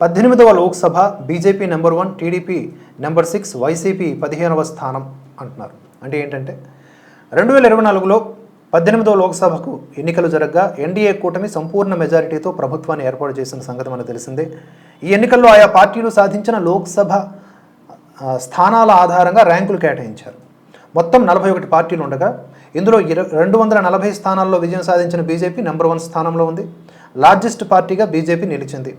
పద్దెనిమిదవ Lok Sabha BJP number one TDP number six YCP పదిహేనవ స్థానం అంటున్నారు. అంటే ఏంటంటే రెండు వేల ఇరవై నాలుగులో పద్దెనిమిదవ లోక్సభకు ఎన్నికలు జరగగా ఎన్డీఏ కూటమి సంపూర్ణ మెజారిటీతో ప్రభుత్వాన్ని ఏర్పాటు చేసిన సంగతి మనకు తెలిసిందే. ఈ ఎన్నికల్లో ఆయా పార్టీలు సాధించిన లోక్సభ స్థానాల ఆధారంగా ర్యాంకులు కేటాయించారు. మొత్తం నలభై ఒకటి పార్టీలు ఉండగా ఇందులో ఇర రెండు వందల నలభై స్థానాల్లో విజయం సాధించిన బీజేపీ నెంబర్ వన్ స్థానంలో ఉంది. లార్జెస్ట్ పార్టీగా బీజేపీ నిలిచింది.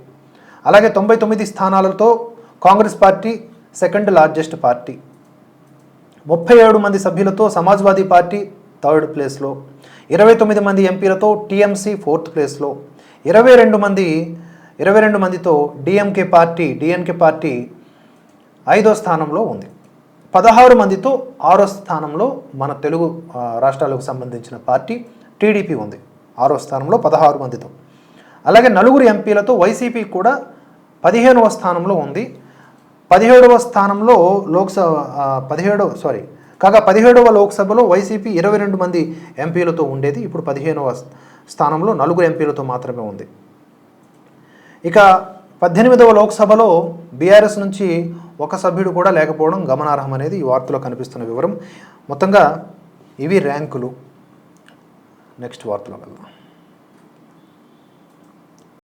అలాగే తొంభై తొమ్మిది స్థానాలతో Congress party second largest party. ముప్పై ఏడు మంది సభ్యులతో సమాజ్వాదీ పార్టీ థర్డ్ ప్లేస్లో. ఇరవై తొమ్మిది మంది ఎంపీలతో టీఎంసీ ఫోర్త్ ప్లేస్లో. ఇరవై రెండు మంది ఇరవై రెండు మందితో డిఎంకే పార్టీ డిఎన్కే పార్టీ ఐదో స్థానంలో ఉంది. పదహారు మందితో ఆరో స్థానంలో మన తెలుగు రాష్ట్రాలకు సంబంధించిన పార్టీ టీడీపీ ఉంది. ఆరో స్థానంలో పదహారు మందితో. అలాగే నలుగురు ఎంపీలతో వైసీపీ కూడా పదిహేనవ స్థానంలో ఉంది. పదిహేడవ స్థానంలో లోక్సభ పదిహేడవ సారీ కాగా పదిహేడవ లోక్సభలో వైసీపీ ఇరవై రెండు మంది ఎంపీలతో ఉండేది. ఇప్పుడు పదిహేనవ స్థానంలో నలుగురు ఎంపీలతో మాత్రమే ఉంది. ఇక పద్దెనిమిదవ లోక్సభలో బీఆర్ఎస్ నుంచి ఒక సభ్యుడు కూడా లేకపోవడం గమనార్హం అనేది ఈ వార్తలో కనిపిస్తున్న వివరం. మొత్తంగా ఇవి ర్యాంకులు. నెక్స్ట్ వార్తలో వెళ్దాం.